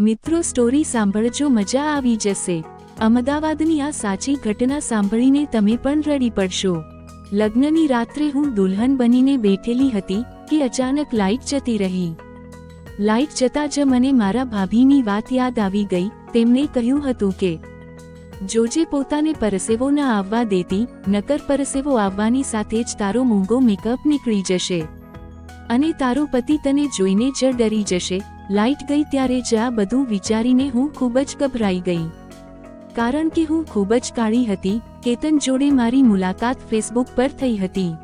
મિત્રો સ્ટોરી સાંભળજો, મજા આવી જશે. અમદાવાદની આ સાચી ઘટના સાંભળીને તમે પણ રડી પડશો. લગ્નની રાત્રે હું દુલ્હન બનીને બેઠેલી હતી કે અચાનક લાઇટ જતી રહી. લાઇટ જતા જ મને મારા ભાભીની વાત યાદ આવી ગઈ. તેમણે કહ્યું હતું કે, જોજે પોતાને પરસેવો ન આવવા દેતી, નકર પરસેવો આવવાની સાથે જ તારો મૂંગો મેકઅપ નીકળી જશે. અને તારો પતિ તને જોઈને જ ડરી જશે. લાઇટ ગઈ ત્યારે જ આ બધું વિચારીને હું ખૂબ જ ગભરાઈ ગઈ. કારણ કે હું ખૂબ જ કાળી હતી, કેતન જોડે મારી મુલાકાત ફેસબુક પર થઈ હતી.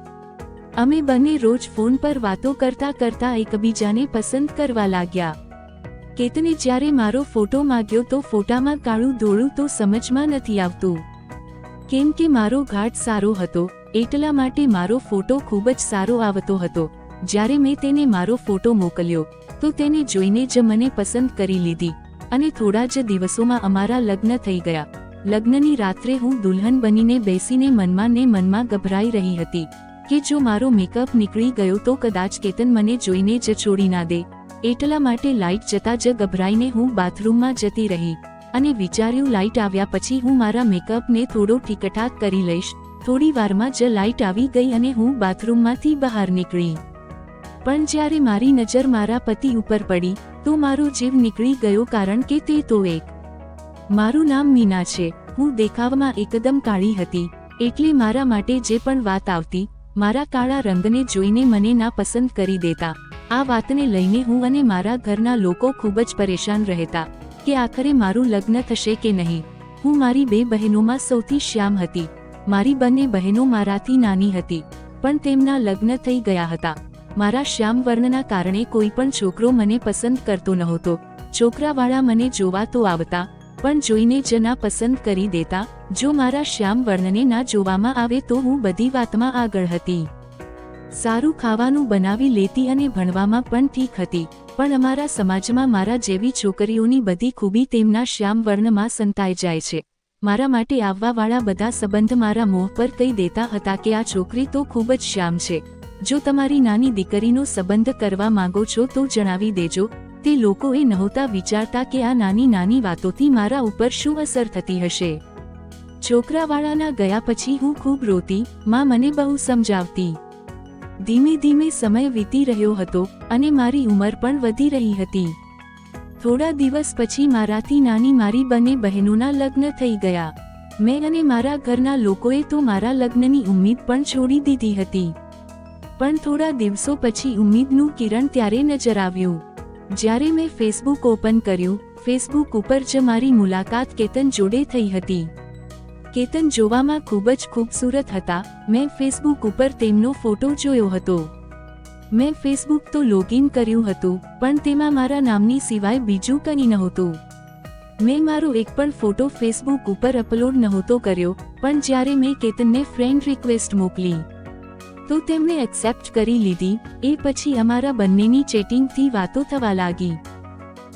અમે બંને રોજ ફોન પર વાતો કરતા કરતા એકબીજાને પસંદ કરવા લાગ્યા. કેતને જ્યારે મારો ફોટો માંગ્યો તો ફોટામાં કાળું ધોળું તો સમજમાં નથી આવતું. કેમ કે મારો ઘાટ સારો હતો, એટલા માટે મારો ફોટો ખૂબ જ સારો આવતો હતો. જ્યારે મેં તેને મારો ફોટો મોકલ્યો, તો તેને જોઈને જ મને પસંદ કરી લીધી અને થોડા જ દિવસોમાં અમારા લગ્ન થઈ ગયા. લગ્નની રાત્રે હું દુલ્હન બનીને બેસીને મનમાં ને મનમાં ગભરાઈ રહી હતી કે જો મારો મેકઅપ નીકળી ગયો તો કદાચ કેતન મને જોઈને જ છોડી ના દે. એટલા માટે લાઇટ જતા જ ગભરાઈને હું બાથરૂમમાં જતી રહી અને વિચાર્યું લાઇટ આવ્યા પછી હું મારા મેકઅપને થોડો ઠીકઠાક કરી લઈશ. થોડી વારમાં જ લાઇટ આવી ગઈ અને હું બાથરૂમમાંથી બહાર નીકળી. પણ જ્યારે મારી નજર મારા પતિ ઉપર પડી, તો મારો જીવ નીકળી ગયો કારણ કે તે તો એક. મારું નામ મીના છે. હું દેખાવમાં એકદમ કાળી હતી, એટલે મારા માટે જે પણ વાત આવતી, મારા કાળા રંગને જોઈને મને ના પસંદ કરી દેતા. આ વાતને લઈને હું અને મારા ઘરના લોકો ખૂબ જ પરેશાન રહેતા, કે આખરે મારું લગ્ન થશે કે નહીં. હું મારી બે બહેનોમાં સૌથી શ્યામ હતી. મારી બંને બહેનો મારાથી નાની હતી, પણ તેમના લગ્ન થઈ ગયા હતા. મારા શ્યામ વર્ણના કારણે કોઈ પણ છોકરો મને પસંદ કરતો નહોતો. છોકરાવાળા મને જોવા તો આવતા, પણ જોઈને જ ના પસંદ કરી દેતા. જો મારા શ્યામ વર્ણને ના જોવામાં આવે તો હું બધી વાતમાં આગળ હતી. સારું ખાવાનું બનાવી લેતી અને ભણવામાં પણ ઠીક હતી, પણ અમારા સમાજમાં મારા જેવી છોકરીઓની બધી ખૂબી તેમના શ્યામ વર્ણમાં સંતાઈ જાય છે. મારા માટે આવવાવાળા બધા સંબંધ મારા મોહ પર કહી દેતા હતા કે આ છોકરી તો ખૂબ જ શ્યામ છે. જો તમારી નાની દીકરીનો સંબંધ કરવા માંગો છો તો જણાવી દેજો, તે લોકો એ નહોતા વિચારતા કે આ નાની નાની વાતોથી મારા ઉપર શું અસર થતી હશે. છોકરાવાળાના ગયા પછી હું ખૂબ રોતી, માં, મને બહુ સમજાવતી. ધીમે ધીમે સમય વીતી રહ્યો હતો અને મારી ઉંમર પણ વધી રહી હતી. થોડા દિવસ પછી મારાથી નાની મારી બંને બહેનોના લગ્ન થઈ ગયા. મેં અને મારા ઘરના લોકોએ તો મારા લગ્નની ઉમ્મીદ પણ છોડી દીધી હતી. પણ થોડા દિવસો પછી ઉમ્મીદનું કિરણ ત્યારે નજર આવ્યું. જ્યારે મેં ફેસબુક ઓપન કર્યું ફેસબુક ઉપર જ મારી મુલાકાત કેતન જોડે થઈ હતી. કેતન જોવામાં ખૂબ જ ખૂબસૂરત હતા, મેં ફેસબુક ઉપર તેમનો ફોટો જોયો હતો. મેં ફેસબુક તો લોગિન કર્યું હતું, પણ તેમાં મારા નામની સિવાય બીજું કંઈ નહોતું. મેં મારો એક પણ ફોટો ફેસબુક ઉપર અપલોડ નહોતો કર્યો, પણ જ્યારે મેં કેતનને ફ્રેન્ડ રિક્વેસ્ટ મોકલી તો તેમણે એક્સેપ્ટ કરી લીધી, એ પછી અમારા બંનેની ચેટિંગથી વાતો થવા લાગી.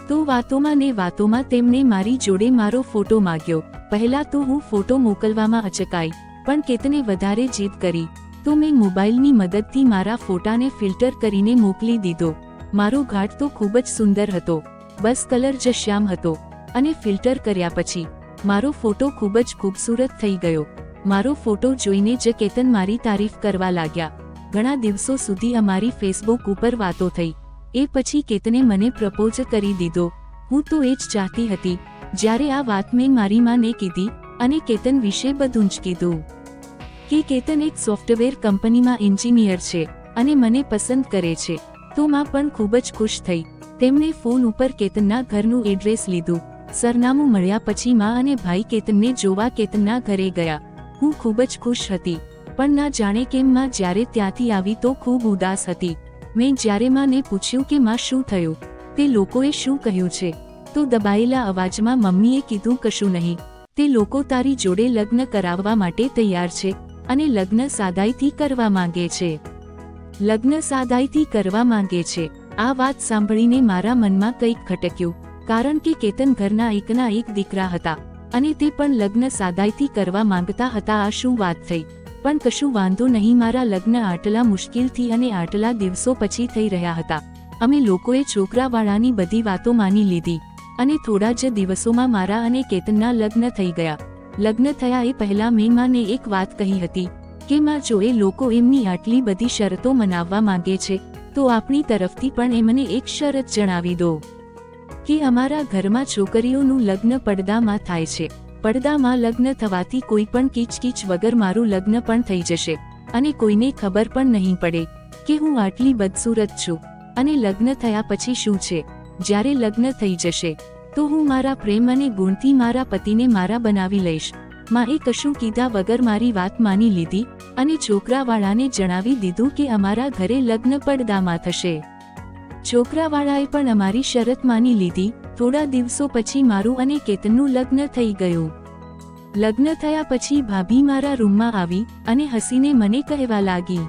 તો વાતોમાં ને વાતોમાં તેમણે મારી જોડે મારો ફોટો માગ્યો. પહેલા તો હું ફોટો મોકલવામાં અચકાઈ, પણ કેતને વધારે જીદ કરી. તો મેં મોબાઈલની મદદથી મારા ફોટાને ફિલ્ટર કરીને મોકલી દીધો. મારો ઘાટ તો ખૂબ જ સુંદર હતો. બસ કલર જ શ્યામ હતો. અને ફિલ્ટર કર્યા પછી, મારો ફોટો ખૂબ જ ખૂબસૂરત થઈ ગયો. મારો ફોટો જોઈને જ કેતન મારી તારીફ કરવા લાગ્યા. ઘણા દિવસો સુધી અમારી ફેસબુક ઉપર વાતો થઈ. એ પછી કેતને મને પ્રપોઝ કરી દીધો. હું તો એ જ ચાહતી હતી. જ્યારે આ વાત મેં મારી માને કીધી અને કેતન વિશે બધું જ કીધું. કે કેતન એક સોફ્ટવેર કંપનીમાં એન્જિનિયર છે અને મને પસંદ કરે છે. તો માં પણ ખૂબ જ ખુશ થઈ. તેમણે ફોન ઉપર કેતનના ઘરનું એડ્રેસ લીધું. સરનામું મળ્યા પછી માં અને ભાઈ કેતનને જોવા કેતનના ઘરે ગયા. હું ખૂબ જ ખુશ હતી. પણ ના જાણે કેમ માં જ્યારે ત્યાંથી આવી તો ખૂબ ઉદાસ હતી. મેં જ્યારે માને પૂછ્યું કે માં શું થયું? તે લોકોએ શું કહ્યું છે? તો દબાયેલા અવાજમાં મમ્મીએ કીધું, કશું નહીં. તે લોકો તારી જોડે લગ્ન કરાવવા માટે તૈયાર છે અને લગ્ન સાદાઈથી કરવા માંગે છે. લગ્ન સાદાઈથી કરવા માંગે છે. આ વાત સાંભળીને મારા મનમાં કંઈક ખટક્યું કારણ કે કેતન ઘરના એકના એક દીકરા હતા. અને તે પણ લગ્ન સાદાઈથી કરવા માંગતા હતા, આ શું વાત થઈ? પણ કશું વાંધો નહીં, મારા લગ્ન આટલા મુશ્કેલથી અને આટલા દિવસો પછી થઈ રહ્યા હતા. અમે લોકોએ છોકરાવાળાની બધી વાતો માની લીધી અને થોડા જ દિવસોમાં મારા અને કેતનના લગ્ન થઈ ગયા. લગ્ન થયા એ પહેલા મેં માને એક વાત કહી હતી કે, માં, જો એ લોકો એમની આટલી બધી શરતો મનાવવા માંગે છે, તો આપણી તરફથી પણ એમને એક શરત જણાવી દો. કે અમારા ઘરમાં છોકરીઓનું લગ્ન પડદામાં થાય છે. પડદામાં લગ્ન થવાથી કોઈ પણ કીચકીચ વગર મારું લગ્ન પણ થઈ જશે. અને કોઈને ખબર પણ નહીં પડે કે હું આટલી બદસૂરત છું. અને લગ્ન થયા પછી શું છે? જ્યારે લગ્ન થઈ જશે, તો હું મારા પ્રેમ અને ગુણથી મારા પતિને મારા બનાવી લઈશ. માએ કશું કીધા વગર મારી વાત માની લીધી અને છોકરાવાળાને જણાવી દીધું કે અમારા ઘરે લગ્ન પડદામાં થશે. છોકરાવાળાએ પણ અમારી શરત માની લીધી. થોડા દિવસો પછી મારું અને કેતનનું લગ્ન થઈ ગયું. લગ્ન થયા પછી ભાભી મારા રૂમમાં આવી અને હસીને મને કહેવા લાગી.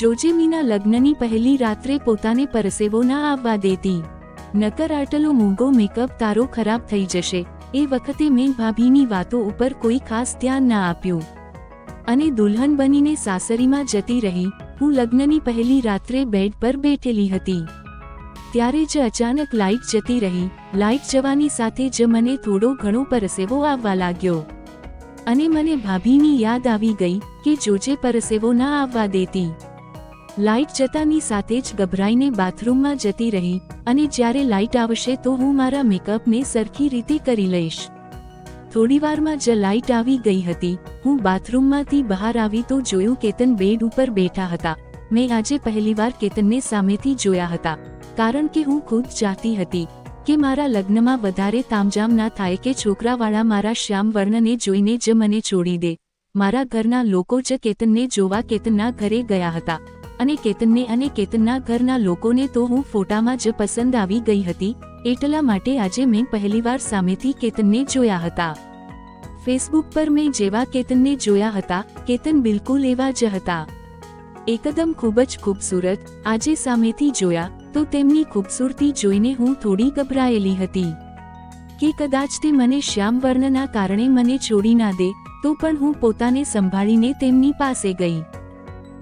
જોજે મીના લગ્નની પહેલી રાત્રે પોતાને પરસેવો ના આવવા દેતી. નકર આટલો મૂંગો મેકઅપ તારો ખરાબ થઈ જશે. એ વખતે મેં ભાભીની વાતો ઉપર કોઈ ખાસ ધ્યાન ના આપ્યું. અને દુલ્હન બનીને સાસરીમાં જતી રહી. હું લગ્નની પહેલી રાત્રે બેડ પર બેઠેલી હતી. ત્યારે જ અચાનક લાઇટ જતી રહી. લાઇટ જવાની સાથે જ મને થોડો ઘણો પરસેવો આવવા લાગ્યો. અને મને ભાભીની યાદ આવી ગઈ કે જોજે પરસેવો ના આવવા દેતી. લાઇટ જતાની સાથે જ ગભરાઈને બાથરૂમમાં જતી રહી અને જ્યારે લાઇટ આવશે તો હું મારા મેકઅપને સરખી રીતે કરી લઈશ. થોડીવારમાં જ લાઇટ આવી ગઈ હતી. હું બાથરૂમમાંથી બહાર આવી તો જોયું કેતન બેડ ઉપર બેઠા હતા. મેં આજે પહેલીવાર કેતનને સામેથી જોયા હતા. કારણ કે હું ખુદ જાતી હતી કે મારા લગ્નમાં વધારે તામજામ ના થાય કે છોકરાવાળા મારા શ્યામ વર્ણને જોઈને જ મને છોડી દે. મારા ઘરના લોકો જ કેતનને જોવા કેતનના ઘરે ગયા હતા. અને કેતનને અને કેતનના ઘરના લોકોને તો હું ફોટામાં જ પસંદ આવી ગઈ હતી. એટલા માટે આજે મેં પહેલીવાર સામેથી કેતનને જોયા હતા. ફેસબુક પર મેં જેવા કેતનને જોયા હતા, કેતન બિલકુલ એવા જ હતા. એકદમ ખૂબ જ ખૂબસૂરત, આજે સામેથી જોયા, તો તેમની ખૂબસૂરતી જોઈને હું થોડી ગભરાયેલી હતી. કે કદાચ તે મને શ્યામ વર્ણના કારણે મને છોડી ના દે, તો પણ હું પોતાને સંભાળીને તેમની પાસે ગઈ.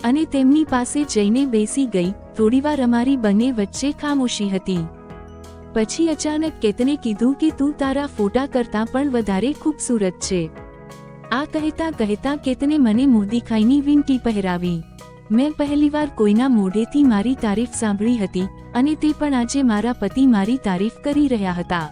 અને તેમની પાસે જઈને બેસી ગઈ, થોડીવાર અમારી બંને વચ્ચે ખામોશી હતી. પછી અચાનક કેતને કીધું કે તું તારા ફોટા કરતાં પણ વધારે ખૂબસૂરત છે. આ કહેતા કહેતા કેતને મને મોદીખાઈની વિનટી પહેરાવી. મેં પહેલીવાર કોઈના મોઢેથી મારી તારીફ સાંભળી હતી અને તે પણ આજે મારા પતિ મારી તારીફ કરી રહ્યા હતા.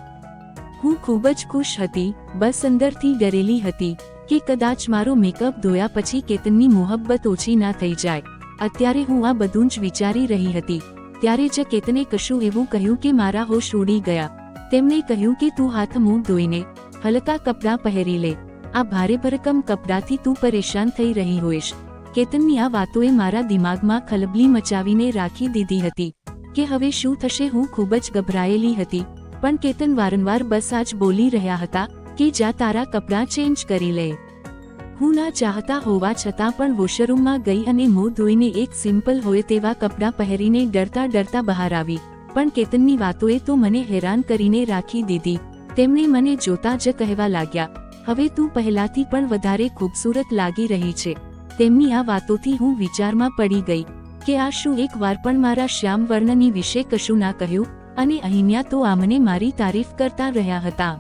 હું ખૂબ જ ખુશ હતી, બસ અંદરથી ડરેલી હતી. કે કદાચ મારો મેકઅપ ધોયા પછી કેતનની મોહબ્બત ઓછી ના થઈ જાય. અત્યારે હું આ બધું જ વિચારી રહી હતી. ત્યારે જ કેતને કશું એવું કહ્યું કે મારા હોશ ઉડી ગયા. તેમણે કહ્યું કે તું હાથ મોં ધોઈને હલકા કપડાં પહેરી લે. આ ભારે ભરકમ કપડાથી તું પરેશાન થઈ રહી હોઈશ. કેતનની આ વાતોએ મારા દિમાગમાં ખલબલી મચાવીને રાખી દીધી હતી. કે હવે શું થશે હું ખૂબ જ ગભરાયેલી હતી. પણ કેતન વારંવાર બસ આજ બોલી રહ્યા હતા. કે જા તારા કપડાં ચેન્જ કરી લે. હું ના ચાહતા હોવા છતાં પણ વોશરૂમમાં ગઈ અને મોં ધોઈને એક સિમ્પલ હોય તેવા કપડાં પહેરીને ડરતા ડરતા બહાર આવી. પણ કેતનની વાતોએ તો મને હેરાન કરીને રાખી દીધી. તેમણે મને જોતા જ કહેવા લાગ્યા, હવે તું પહેલાથી પણ વધારે ખૂબસૂરત લાગી રહી છે. તેમની આ વાતોથી હું વિચારમાં પડી ગઈ, કે આ શું એક વાર પણ મારા શ્યામ વર્ણની વિશે કશું ના કહ્યું, અને અહીંયા તો આમને મારી તારીફ કરતા રહ્યા હતા.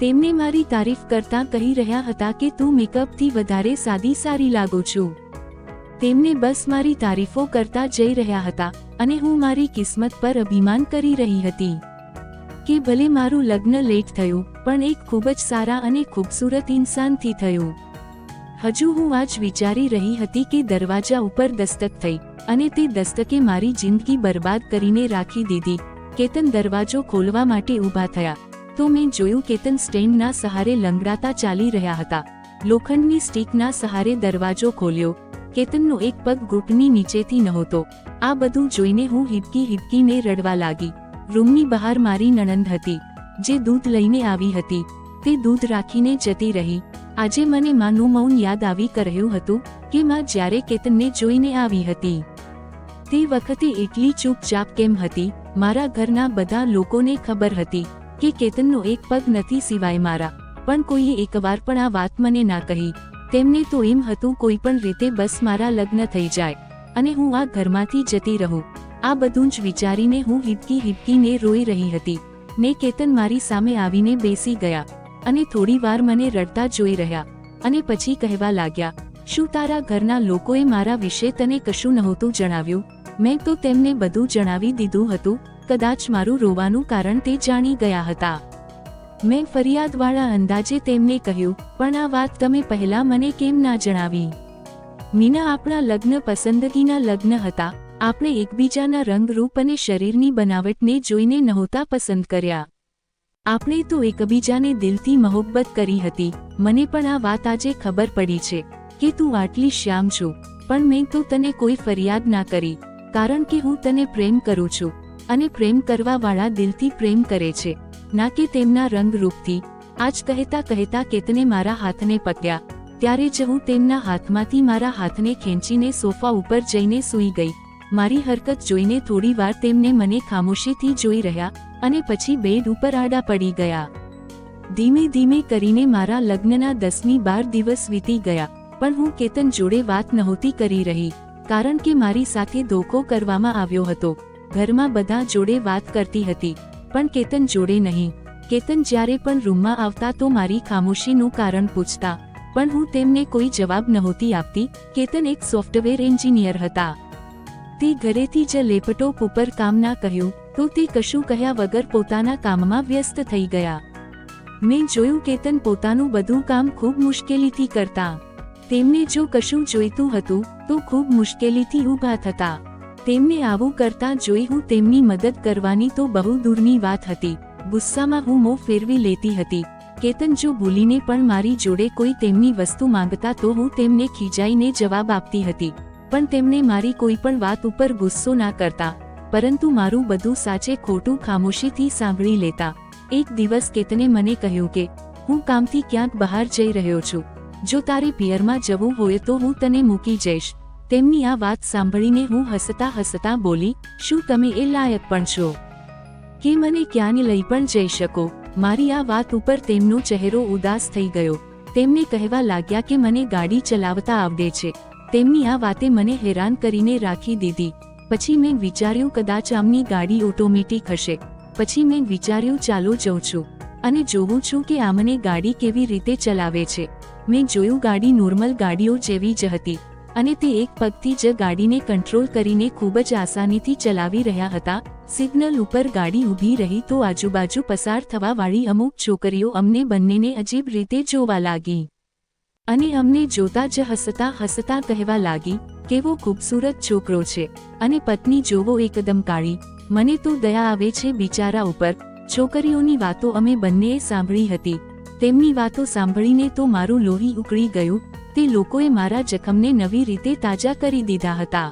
તેમને મારી તારીફ કરતા કહી રહ્યા હતા કે, તું મેકઅપથી વધારે સાદી સારી લાગો છું. તેમને બસ મારી તારીફો કરતા જઈ રહ્યા હતા અને હું મારી કિસ્મત પર અભિમાન કરી રહી હતી કે, ભલે મારું લગ્ન લેટ થયું, પણ એક ખૂબ જ સારા અને ખૂબસૂરત ઇન્સાનથી થયું. હજુ હું આજ વિચારી રહી હતી કે, દરવાજા ઉપર દસ્તક થઈ અને તે દસ્તકે મારી જિંદગી બરબાદ કરીને રાખી દીધી, કેતન દરવાજો ખોલવા માટે ઊભા થયા. તો મેં જોયું કેતન સ્ટેન્ડના સહારે લંગડાતા ચાલી રહ્યા હતા. લોખંડની સ્ટીકના સહારે દરવાજો ખોલ્યો. કેતનનો એક પગ ઘૂંટની નીચેથી નહોતો. આ બધું જોઈને હું હિબકી હિબકીને રડવા લાગી. રૂમની બહાર મારી નણંદ હતી, જે દૂધ લઈને આવી હતી. તે દૂધ રાખીને જતી રહી. આજે મને માનું મૌન યાદ આવી કહ્યું હતું કે માં જ્યારે કેતનને જોઈને આવી હતી. તે વખતે એટલી ચૂપચાપ કેમ હતી? મારા ઘરના બધા લોકોને ખબર હતી. કે કેતનનો એક પગ નથી સિવાય મારા. પણ કોઈએ એકવાર પણ આ વાત મને ના કહી. તેમને તો એમ હતું કોઈ પણ રીતે બસ મારા લગ્ન થઈ જાય. અને હું આ ઘરમાંથી જતી રહું. આ બધું જ વિચારીને હું હિપકી હિપકીને રોઈ રહી હતી. ને કેતન મારી સામે આવીને બેસી ગયા. અને થોડી વાર મને રડતા જોઈ રહ્યા. અને પછી કહેવા લાગ્યા, શું તારા ઘરના લોકોએ મારા વિશે તને કશું નહોતું જણાવ્યું? મેં તો તેમને બધું જણાવી દીધું હતું. કદાચ મારું રોવાનું કારણ તે જાણી ગયા હતા. મેં ફરિયાદવાળા અંદાજે તેમને કહ્યું, પણ આ વાત તમે પહેલા મને કેમ ના જણાવી? મીના આપણા લગ્ન પસંદગીના લગ્ન હતા. આપણે એકબીજાના રંગરૂપ અને શરીરની બનાવટને જોઈને નહોતા પસંદ કર્યા. આપણે તો એકબીજાને દિલથી મહોબ્બત કરી હતી. મને પણ આ વાત આજે ખબર પડી છે કે તું આટલી શ્યામ છું. પણ મેં તો તને કોઈ ફરિયાદ ના કરી, કારણ કે હું તને પ્રેમ કરું છું. અને પ્રેમ કરવાવાળા દિલથી પ્રેમ કરે છે. ના કે તેમના રંગરૂપથી આજ કહેતા કહેતા કેતને મારા હાથને પકડ્યા ત્યારે જ હું તેમના હાથમાંથી મારા હાથને ખેંચીને સોફા ઉપર જઈને સૂઈ ગઈ. મારી હરકત જોઈને થોડી વાર તેમને મને ખામોશીથી જોઈ રહ્યા અને પછી બેડ ઉપર આડા પડી ગયા. ધીમે ધીમે કરીને મારા લગ્નના દસમી બાર દિવસ વીતી ગયા, પણ હું કેતન જોડે વાત નહોતી કરી રહી, કારણ કે મારી સાથે ધોકો કરવામાં આવ્યો હતો. ઘરમાં બધા જોડે વાત કરતી હતી, પણ કેતન જોડે નહીં. કેતન જ્યારે પણ રૂમમાં આવતા તો મારી ખામોશીનું કારણ પૂછતા, પણ હું તેમને કોઈ જવાબ નહોતી આપતી, કેતન એક સોફ્ટવેર એન્જિનિયર હતા. તે ઘરેથી જ લેપટોપ ઉપર કામ ના કહ્યું, તો તે કશું કહ્યા વગર પોતાના કામમાં વ્યસ્ત થઈ ગયા. મેં જોયું કેતન પોતાનું બધું કામ ખૂબ મુશ્કેલીથી કરતા. તેમને જો કશું જોઈતું હતું, તો ખૂબ મુશ્કેલીથી ઊભા થતા. તેમને આવું કરતા જોઈ હું તેમની મદદ કરવાની તો બહુ દૂરની વાત હતી. ગુસ્સામાં હું મોં ફેરવી લેતી હતી. કેતન જો ભૂલીને પણ મારી જોડે કોઈ તેમની વસ્તુ માંગતા તો હું તેમને ખીજાઈને જવાબ આપતી હતી. પણ તેમને મારી કોઈ પણ વાત ઉપર ગુસ્સો ના કરતા. પરંતુ મારું બધું સાચે ખોટું ખામોશીથી સાંભળી લેતા. એક દિવસ કેતને મને કહ્યું કે, હું કામથી ક્યાંક બહાર જઈ રહ્યો છું. જો તારે પિયરમાં જવું હોય તો હું તને મૂકી જઈશ. તેમની આ વાત સાંભળીને હું હસતા હસતા બોલી, શું તમે એ લાયક પણ છો? કે મને ક્યાંને લઈ પણ જઈ શકો? મારી આ વાત ઉપર તેમનો ચહેરો ઉદાસ થઈ ગયો. તેમને કહેવા લાગ્યા કે મને ગાડી ચલાવતા આવડે છે. તેમની આ વાતે મને હેરાન કરીને રાખી દીધી. પછી મેં વિચાર્યું કદાચ આમની ગાડી ઓટોમેટિક હશે. પછી મેં વિચાર્યું ચાલો જઉં છું. અને જોઉં છું કે આમને ગાડી કેવી રીતે ચલાવે છે. મેં જોયું ગાડી નોર્મલ ગાડીઓ જેવી જ હતી. અને તે એક પગથી જ ગાડીને કંટ્રોલ કરીને ખૂબ જ આસાનીથી ચલાવી રહ્યા હતા. સિગ્નલ ઉપર ગાડી ઊભી રહી તો આજુબાજુ પસાર થવા વાળી અમુક છોકરીઓ અમને બંનેને અજીબ રીતે જોવા લાગી. અને અમને જોતા જ હસતા હસતા કહેવા લાગી, કેવો ખૂબસૂરત છોકરો છે અને પત્ની જોવો એકદમ કાળી. મને તો દયા આવે છે બિચારા ઉપર. છોકરીઓની વાતો અમે બંનેએ સાંભળી હતી. તેમની વાતો સાંભળીને તો મારું લોહી ઉકળી ગયું. તે લોકોએ મારા જખમને નવી રીતે તાજા કરી દીધા હતા.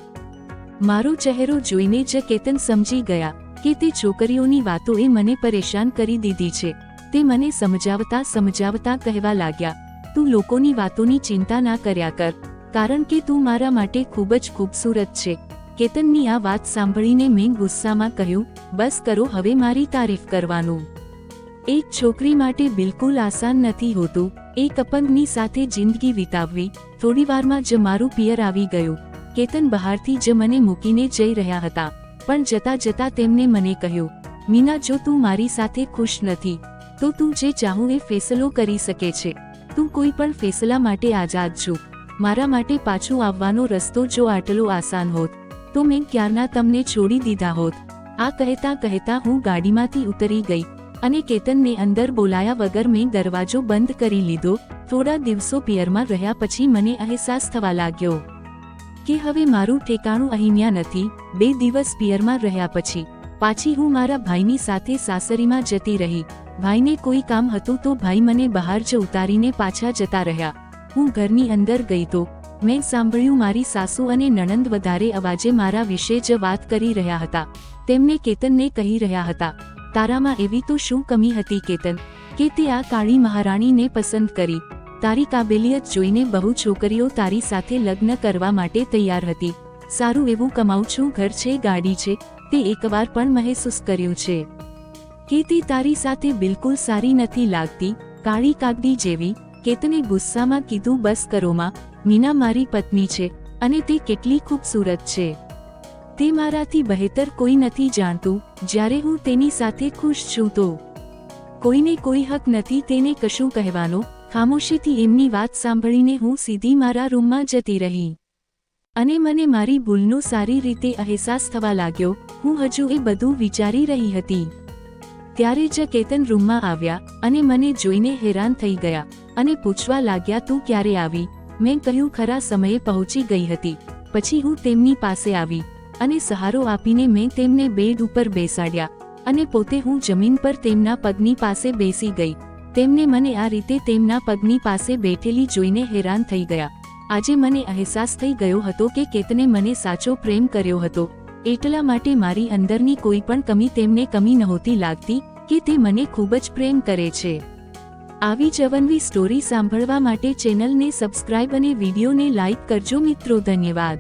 મારો ચહેરો જોઈને જ કેતન સમજી ગયા કે તે છોકરીઓની વાતોએ મને પરેશાન કરી દીધી છે. તે મને સમજાવતા સમજાવતા કહેવા લાગ્યા, તું લોકોની વાતોની ચિંતા ના કર્યા કર, કારણ કે તું મારા માટે ખૂબ જ ખૂબસૂરત છે. કેતનની આ વાત સાંભળીને મેં ગુસ્સામાં કહ્યું, બસ કરો, હવે મારી તારીફ કરવાનું. એક છોકરી માટે બિલકુલ આસાન નથી હોતું. એક અપંગની સાથે જિંદગી વિતાવવી. થોડીવારમાં જ મારું પિયર આવી ગયું. કેતન બહારથી જ મને મૂકીને જઈ રહ્યા હતા. પણ જતા જતા તેમને મને કહ્યું, મીના, જો તું મારી સાથે ખુશ નથી, તો તું જે ચાહું એ ફેસલો કરી શકે છે. તું કોઈ પણ ફેસલા માટે આઝાદ છું. મારા માટે પાછું આવવાનો રસ્તો જો આટલો આસાન હોત, તો મેં ક્યારના તમને છોડી દીધા હોત. આ કહેતા કહેતા હું ગાડીમાંથી ઉતરી ગઈ. અને કેતનને અંદર બોલાયા વગર મેં દરવાજો બંધ કરી લીધો. થોડા દિવસો પિયરમાં રહ્યા પછી મને અહેસાસ થવા લાગ્યો કે હવે મારું ઠેકાણું અહીંયા નથી. બે દિવસ પિયરમાં રહ્યા પછી પાછી હું મારા ભાઈની સાથે સાસરીમાં જતી રહી. ભાઈને કોઈ કામ હતું તો ભાઈ મને બહાર જ ઉતારીને પાછા જતા રહ્યા. હું ઘરની અંદર ગઈ તો મેં સાંભળ્યું મારી સાસુ અને નણંદ વધારે અવાજે મારા વિશે જ વાત કરી રહ્યા હતા. તેમને કેતનને કહી રહ્યા હતા તારામાં એવી તો શું કમી હતી કેતન, કે તે આ કાળી મહારાણીને પસંદ કરી. તારી કાબેલિયત જોઈને બહુ છોકરીઓ તારી સાથે લગ્ન કરવા માટે તૈયાર હતી. સારું એવું કમાઉં છું ઘર છે, ગાડી છે, તે એકવાર પણ મહેસૂસ કર્યું છે. કે તે તારી સાથે બિલકુલ સારી નથી લાગતી, કાળી કાગડી જેવી, કેતને ગુસ્સામાં કીધું, બસ કરોમાં મીના મારી પત્ની છે, અને તે કેટલી ખૂબસૂરત છે. તે મારાથી બહેતર કોઈ નથી જાણતું, જ્યારે હું તેની સાથે ખુશ છું તો. કોઈને કોઈ હક નથી તેને કશું કહેવાનો, ખામોશીથી એમની વાત સાંભળીને હું સીધી મારા રૂમમાં જતી રહી. અને મને મારી ભૂલનો સારી રીતે અહેસાસ થવા લાગ્યો, હું હજુ એ બધું વિચારી રહી હતી. ત્યારે જ કેતન રૂમમાં આવ્યા અને મને જોઈને હેરાન થઈ ગયા અને પૂછવા લાગ્યા, તું ક્યારે આવી? મેં કહ્યું, ખરા સમયે પહોંચી ગઈ હતી. પછી હું તેમની પાસે આવી. અને સહારો આપીને મેં તેમને બેડ ઉપર બેસાડ્યા અને પોતે હું જમીન પર તેમના પગની પાસે બેસી ગઈ. તેમને મને આ રીતે તેમના પગની પાસે બેઠેલી જોઈને હેરાન થઈ ગયા. આજે મને અહેસાસ થઈ ગયો હતો કે કેતને મને સાચો પ્રેમ કર્યો હતો. એટલા માટે મારી અંદરની કોઈ પણ કમી તેમને કમી નહોતી લાગતી કે તે મને ખૂબ જ પ્રેમ કરે છે. આવી જવનવી સ્ટોરી સાંભળવા માટે ચેનલને સબસ્ક્રાઇબ અને વિડીયોને લાઇક કરજો મિત્રો, ધન્યવાદ.